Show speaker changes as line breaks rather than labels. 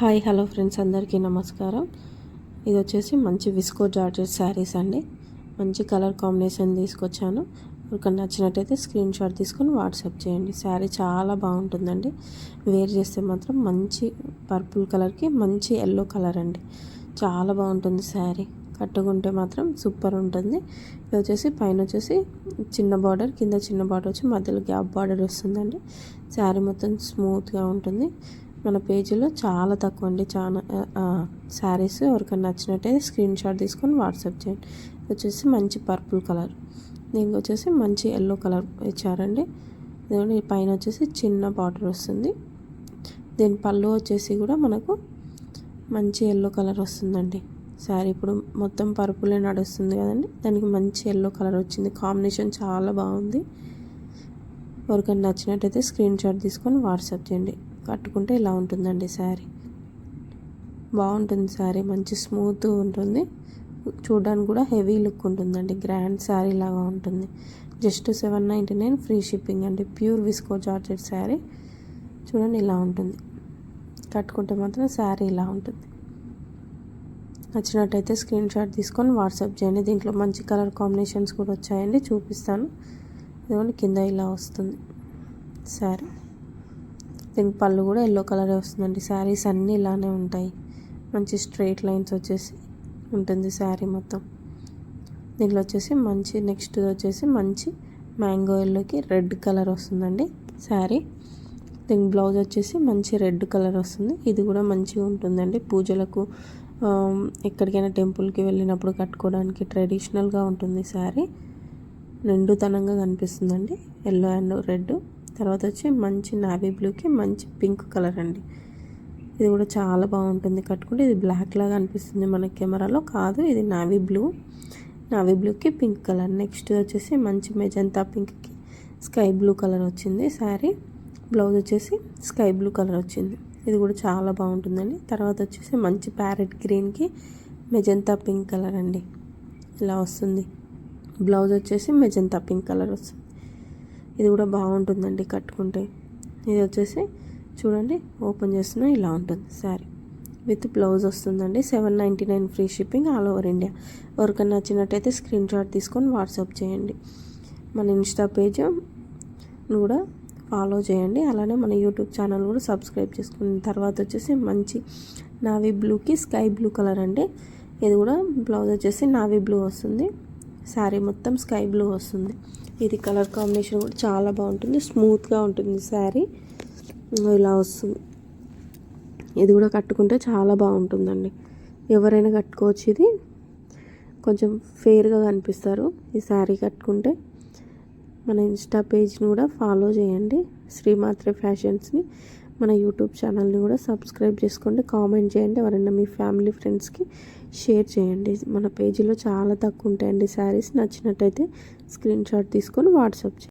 Hi hello friends అందరికీ నమస్కారం. ఇది వచ్చేసి మంచి విస్కో జార్జెట్ శారీస్ అండి. మంచి కలర్ కాంబినేషన్ తీసుకొచ్చాను. ఒక నచ్చినట్టయితే స్క్రీన్ షాట్ తీసుకొని వాట్సాప్ చేయండి. శారీ చాలా బాగుంటుందండి. వేర్ చేస్తే మాత్రం మంచి పర్పుల్ కలర్కి మంచి ఎల్లో కలర్ అండి. చాలా బాగుంటుంది శారీ. కట్టుకుంటే మాత్రం సూపర్ ఉంటుంది. ఇది వచ్చేసి పైన వచ్చేసి చిన్న బార్డర్ కింద చిన్న బార్డర్ వచ్చి మధ్యలో గ్యాప్ బార్డర్ వస్తుందండి. శారీ మొత్తం స్మూత్గా ఉంటుంది. మన పేజీలో చాలా తక్కువ అండి చాలా శారీస్ ఎవరికైనా నచ్చినట్టయితే స్క్రీన్ షాట్ తీసుకొని వాట్సాప్ చేయండి. వచ్చేసి మంచి పర్పుల్ కలర్. దీనికి వచ్చేసి మంచి ఎల్లో కలర్ ఇచ్చారండి. దీని పైన వచ్చేసి చిన్న బార్డర్ వస్తుంది. దీని పళ్ళు వచ్చేసి కూడా మనకు మంచి ఎల్లో కలర్ వస్తుందండి. శారీ ఇప్పుడు మొత్తం పర్పులే నడుస్తుంది కదండి. దానికి మంచి ఎల్లో కలర్ వచ్చింది. కాంబినేషన్ చాలా బాగుంది. ఎవరికైనా నచ్చినట్టయితే స్క్రీన్ షాట్ తీసుకొని వాట్సాప్ చేయండి. కట్టుకుంటే ఇలా ఉంటుందండి శారీ. బాగుంటుంది శారీ మంచి స్మూత్ ఉంటుంది. చూడడానికి కూడా హెవీ లుక్ ఉంటుందండి. గ్రాండ్ శారీ లాగా ఉంటుంది. Just seven ninety nine free shipping అండి. Pure visco georgette sari. చూడండి ఇలా ఉంటుంది. కట్టుకుంటే మాత్రం శారీ ఇలా ఉంటుంది. నచ్చినట్టయితే స్క్రీన్ షాట్ తీసుకొని వాట్సాప్ చేయండి. దీంట్లో మంచి కలర్ కాంబినేషన్స్ కూడా వచ్చాయండి. చూపిస్తాను. ఇదిగోండి కింద ఇలా వస్తుంది సరే దీనికి పళ్ళు కూడా ఎల్లో కలరే వస్తుందండి. శారీస్ అన్నీ ఇలానే ఉంటాయి. మంచి స్ట్రైట్ లైన్స్ వచ్చేసి ఉంటుంది శారీ మొత్తం. దీంట్లో వచ్చేసి మంచి నెక్స్ట్ వచ్చేసి మంచి మ్యాంగో ఎల్లోకి రెడ్ కలర్ వస్తుందండి శారీ. దీని బ్లౌజ్ వచ్చేసి మంచి రెడ్ కలర్ వస్తుంది. ఇది కూడా మంచిగా ఉంటుందండి. పూజలకు ఎక్కడికైనా టెంపుల్కి వెళ్ళినప్పుడు కట్టుకోవడానికి ట్రెడిషనల్గా ఉంటుంది శారీ. నిండుతనంగా కనిపిస్తుందండి. ఎల్లో అండ్ రెడ్ తర్వాత వచ్చి మంచి నావీ బ్లూకి మంచి పింక్ కలర్ అండి. ఇది కూడా చాలా బాగుంటుంది కట్టుకుంటే. ఇది బ్లాక్ లాగా అనిపిస్తుంది మన కెమెరాలో. కాదు ఇది నావీ బ్లూ నావీ బ్లూకి పింక్ కలర్ నెక్స్ట్ వచ్చేసి మంచి మెజంతా పింక్కి స్కై బ్లూ కలర్ వచ్చింది శారీ బ్లౌజ్ వచ్చేసి స్కై బ్లూ కలర్ వచ్చింది. ఇది కూడా చాలా బాగుంటుందండి. తర్వాత వచ్చేసి మంచి ప్యారెట్ గ్రీన్కి మెజంతా పింక్ కలర్ అండి. ఇలా వస్తుంది. బ్లౌజ్ వచ్చేసి మెజంతా పింక్ కలర్ వస్తుంది. ఇది కూడా బాగుంటుందండి కట్టుకుంటే. ఇది వచ్చేసి చూడండి ఓపెన్ చేస్తున్నా ఇలా ఉంటుంది శారీ. విత్ బ్లౌజ్ వస్తుందండి. Seven ninety nine free shipping all over India. ఎవరికైనా నచ్చినట్టయితే స్క్రీన్ షాట్ తీసుకొని వాట్సాప్ చేయండి. మన ఇన్స్టా పేజ్ కూడా ఫాలో చేయండి. అలానే మన యూట్యూబ్ ఛానల్ కూడా సబ్స్క్రైబ్ చేసుకున్న తర్వాత వచ్చేసి మంచి నావీ బ్లూకి స్కై బ్లూ కలర్ అండి. ఇది కూడా బ్లౌజ్ వచ్చేసి నావీ బ్లూ వస్తుంది. శారీ మొత్తం స్కై బ్లూ వస్తుంది. ఇది కలర్ కాంబినేషన్ కూడా చాలా బాగుంటుంది. స్మూత్గా ఉంటుంది శారీ ఇలా వస్తుంది. ఇది కూడా కట్టుకుంటే చాలా బాగుంటుందండి. ఎవరైనా కట్టుకోవచ్చు ఇది. కొంచెం ఫేర్గా కనిపిస్తారు. ఈ శారీ కట్టుకుంటే మన ఇన్స్టా పేజ్ని కూడా ఫాలో చేయండి. శ్రీమాత్రే ఫ్యాషన్స్ని. మన యూట్యూబ్ ఛానల్ని కూడా సబ్స్క్రైబ్ చేసుకోండి. కామెంట్ చేయండి. ఎవరైనా మీ ఫ్యామిలీ ఫ్రెండ్స్కి షేర్ చేయండి. మన పేజీలో చాలా తక్కువ ఉంటాయండి శారీస్ నచ్చినట్టయితే స్క్రీన్ షాట్ తీసుకొని వాట్సాప్ చేయండి.